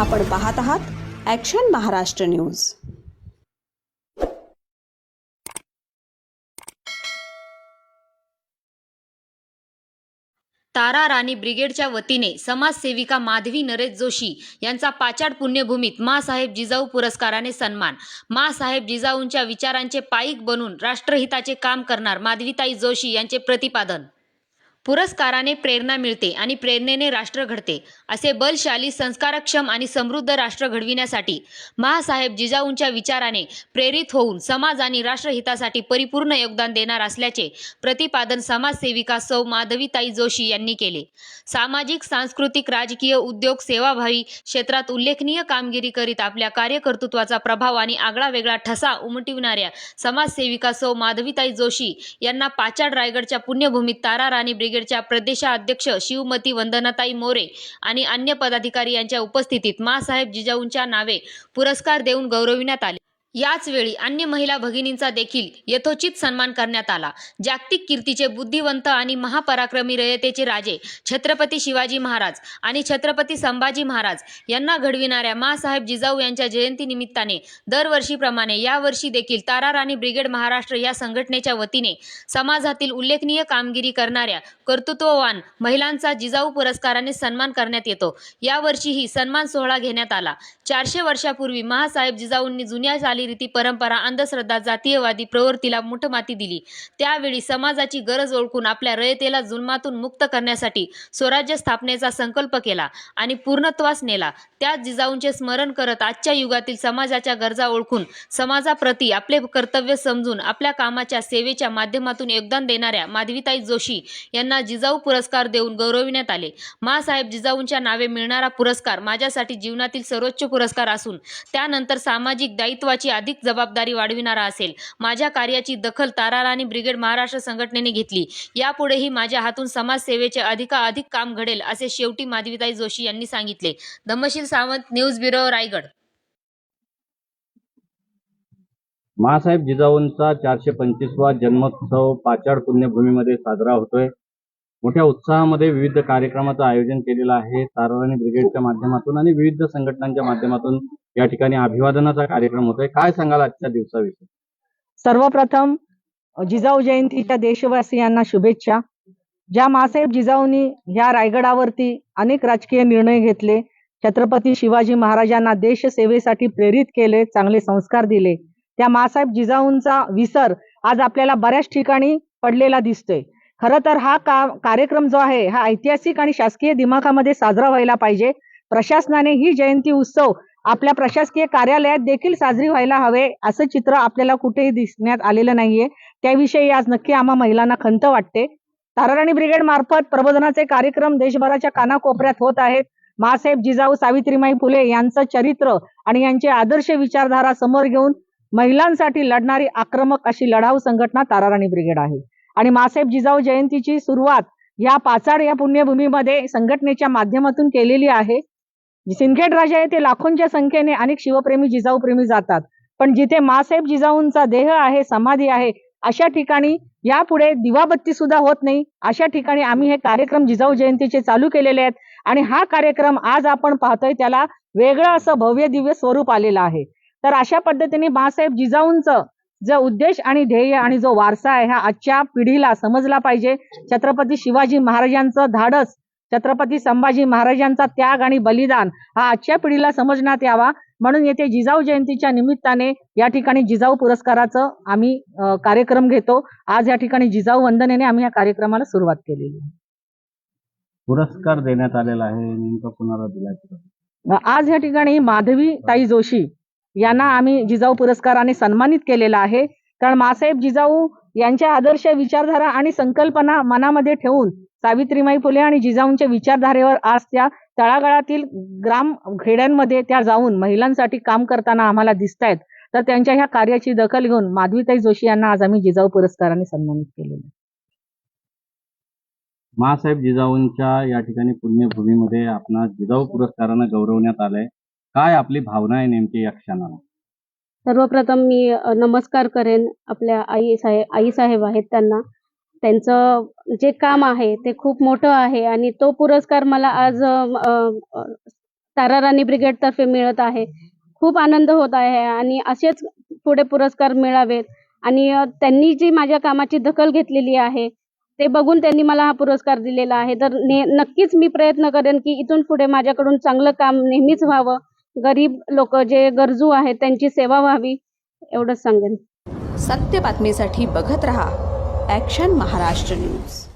आपण पाहत आहात ॲक्शन महाराष्ट्र न्यूज तारा राणी ब्रिगेडच्या वतीने समाजसेविका माधवी नरेश जोशी यांचा पाचाड पुण्यभूमीत मासाहेब जिजाऊ पुरस्काराने सन्मान. मासाहेब जिजाऊंच्या विचारांचे पायिक बनून राष्ट्रहिताचे काम करणार माधवीताई जोशी यांचे प्रतिपादन. पुरस्काराने प्रेरणा मिळते आणि प्रेरणेने राष्ट्र घडते असे बलशाली संस्कारक्षम आणि समृद्ध राष्ट्र घडविण्यासाठी महासाहेब जिजाऊंच्या विचाराने प्रेरित होऊन समाज आणि राष्ट्रहितासाठी परिपूर्ण योगदान देणार असल्याचे प्रतिपादन समाजसेविका सौ माधवीताई जोशी यांनी केले. सामाजिक सांस्कृतिक राजकीय उद्योग सेवाभावी क्षेत्रात उल्लेखनीय कामगिरी करीत आपल्या कार्यकर्तृत्वाचा प्रभाव आणि आगळा वेगळा ठसा उमटविणाऱ्या समाजसेविका सौ माधवीताई जोशी यांना पाचाड रायगडच्या पुण्यभूमीत तारा राणी ब्रिगेडच्या प्रदेशाध्यक्ष शिवमती वंदनाताई मोरे आणि अन्य पदाधिकारी यांच्या उपस्थितीत मासाहेब जिजाऊंच्या नावे पुरस्कार देऊन गौरविण्यात आले. याचवेळी अन्य महिला भगिनींचा देखील यथोचित सन्मान करण्यात आला. जागतिक कीर्तीचे बुद्धिवंत आणि महापराक्रमी रयतेचे राजे छत्रपती शिवाजी महाराज आणि छत्रपती संभाजी महाराज यांना घडविणाऱ्या मासाहेब जिजाऊ यांच्या जयंतीनिमित्ताने दरवर्षीप्रमाणे यावर्षी देखील तारा राणी ब्रिगेड महाराष्ट्र या संघटनेच्या वतीने समाजातील उल्लेखनीय कामगिरी करणाऱ्या कर्तृत्ववान महिलांचा जिजाऊ पुरस्काराने सन्मान करण्यात येतो. यावर्षीही सन्मान सोहळा घेण्यात आला. चारशे वर्षापूर्वी महासाहेब जिजाऊंनी जुन्या चालीरीती परंपरा अंधश्रद्धा जातीयवादी प्रवृत्तीला मुठमाती दिली. त्यावेळी समाजाची गरज ओळखून आपल्या रयतेला जुलमातून मुक्त करण्यासाठी स्वराज्य स्थापनेचा संकल्प केला आणि पूर्णत्वास नेला. त्याच जिजाऊंचे स्मरण करत आजच्या युगातील समाजाच्या गरजा ओळखून समाजाप्रती आपले कर्तव्य समजून आपल्या कामाच्या सेवेच्या माध्यमातून योगदान देणाऱ्या माधवीताई जोशी यांना जिजाऊ पुरस्कार देऊन गौरविण्यात आले. मासाहेब जिजाऊंच्या नावे मिळणारा पुरस्कार माझ्यासाठी जीवनातील सर्वोच्च पुरस्कार असून त्यानंतर सामाजिक दायित्वाची अधिक जबाबदारी वाढविणारा असेल. माझ्या कार्याची दखल ताराराणी ब्रिगेड महाराष्ट्र संघटनेने घेतली. यापुढेही माझ्या हातून समाजसेवेचे अधिकाधिक काम घडेल असे शेवटी माधवीताई जोशी यांनी सांगितले. Dhammashil Sawant news bureau Raigad. महासाहेब जिजाऊंचा चारशे पंचवीसवा जन्मोत्सव पाचाड पुण्यभूमीमध्ये साजरा होतोय. मोठ्या उत्साहामध्ये विविध कार्यक्रमाचं आयोजन केलेलं आहे. ताराराणी ब्रिगेडच्या माध्यमातून आणि विविध संघटनांच्या माध्यमातून या ठिकाणी अभिवादनाचा कार्यक्रम होतोय. काय सांगाल आजच्या दिवसाविषयी? सर्वप्रथम जिजाऊ जयंतीच्या देशवासियांना शुभेच्छा. ज्या मासाहेब जिजाऊंनी ह्या रायगडावरती अनेक राजकीय निर्णय घेतले छत्रपती शिवाजी महाराजांना देश सेवेसाठी प्रेरित केले चांगले संस्कार दिले त्या मासाहेब जिजाऊंचा विसर आज आपल्याला बऱ्याच ठिकाणी पडलेला दिसतोय. खरं तर हा का कार्यक्रम जो आहे हा ऐतिहासिक आणि शासकीय दिमाखामध्ये साजरा व्हायला पाहिजे. प्रशासनाने ही जयंती उत्सव आपल्या प्रशासकीय कार्यालयात देखील साजरी व्हायला हवे असं चित्र आपल्याला कुठेही दिसण्यात आलेलं नाहीये. त्याविषयी आज नक्की आम्हा महिलांना खंत वाटते. ताराराणी ब्रिगेड मार्फत प्रबोधनाचे कार्यक्रम देशभराच्या कानाकोपऱ्यात होत आहेत. मासाहेब जिजाऊ सावित्रीमाई फुले यांचं चरित्र आणि यांचे आदर्श विचारधारा समोर घेऊन महिलांसाठी लढणारी आक्रमक अशी लढाऊ संघटना ताराराणी ब्रिगेड आहे. आणि मासाहेब जिजाऊ जयंतीची सुरुवात या पाचाड या पुण्यभूमीमध्ये संघटनेच्या माध्यमातून केलेली आहे. सिंदखेड राजा येथे लाखोंच्या संख्येने अनेक शिवप्रेमी जिजाऊ प्रेमी जातात. पण जिथे मासाहेब जिजाऊंचा देह आहे समाधी आहे अशा ठिकाणी यापुढे दिवाबत्ती सुद्धा होत नाही. अशा ठिकाणी आम्ही हे कार्यक्रम जिजाऊ जयंतीचे चालू केलेले आहेत आणि हा कार्यक्रम आज आपण पाहतोय त्याला वेगळं असं भव्य दिव्य स्वरूप आलेलं आहे. तर अशा पद्धतीने बाळासाहेब जिजाऊंचं जो उद्देश आणि ध्येय आणि जो वारसा आहे हा आजच्या पिढीला समजला पाहिजे. छत्रपती शिवाजी महाराजांचं धाडस छत्रपती संभाजी महाराजांचा त्याग आणि बलिदान हा आजच्या पिढीला समजण्यात यावा. म्हणून येथे जिजाऊ जयंतीच्या निमित्ताने या ठिकाणी जिजाऊ पुरस्काराचं आम्ही कार्यक्रम घेतो. आज या ठिकाणी जिजाऊ वंदनेने आम्ही या कार्यक्रमाला सुरुवात केलेली आहे. पुरस्कार देण्यात आलेला आहे नेमका कुणाला दिला आज या ठिकाणी माधवी ताई जोशी यांना आम्ही जिजाऊ पुरस्काराने सन्मानित केलेला आहे. कारण मासाहेब जिजाऊ यांच्या आदर्श विचारधारा आणि संकल्पना मनामध्ये ठेवून सावित्रीमाई फुले आणि जिजाऊंच्या विचारधारेवर आज त्या तळागाळातील ग्राम खेड्यांमध्ये त्या जाऊन महिलांसाठी काम करताना आम्हाला दिसत आहेत तर त्यांच्या ह्या कार्याची दखल घेऊन माधवीताई जोशी यांना आज आम्ही जिजाऊ पुरस्काराने सन्मानित केलेलं मासाहेब महासाहेब जिजाऊंच्या या ठिकाणी पुण्यभूमीमध्ये आपणा जिजाऊ पुरस्कारानं गौरवण्यात आलंय. काय आपली भावना आहे नेमकी या क्षणाला? सर्वप्रथम मी अ, नमस्कार करेन आपल्या आई साहेब आई साहेब आहेत त्यांना. त्यांचं जे काम आहे ते खूप मोठं आहे आणि तो पुरस्कार मला आज अ, अ, तारा राणी ब्रिगेडतर्फे मिळत आहे. खूप आनंद होत आहे आणि असेच पुढे पुरस्कार मिळावेत. आणि अ, त्यांनी जी माझ्या कामाची दखल घेतलेली आहे ते बघून त्यांनी मला हा पुरस्कार दिलेला आहे. तर ने नक्कीच मी प्रयत्न करेन की इथून पुढे माझ्याकडून चांगलं काम नेहमीच व्हावं. गरीब लोक जे गरजू आहेत त्यांची सेवा व्हावी एवढंच सांगेन. सत्य बातमीसाठी बघत रहा ॲक्शन महाराष्ट्र न्यूज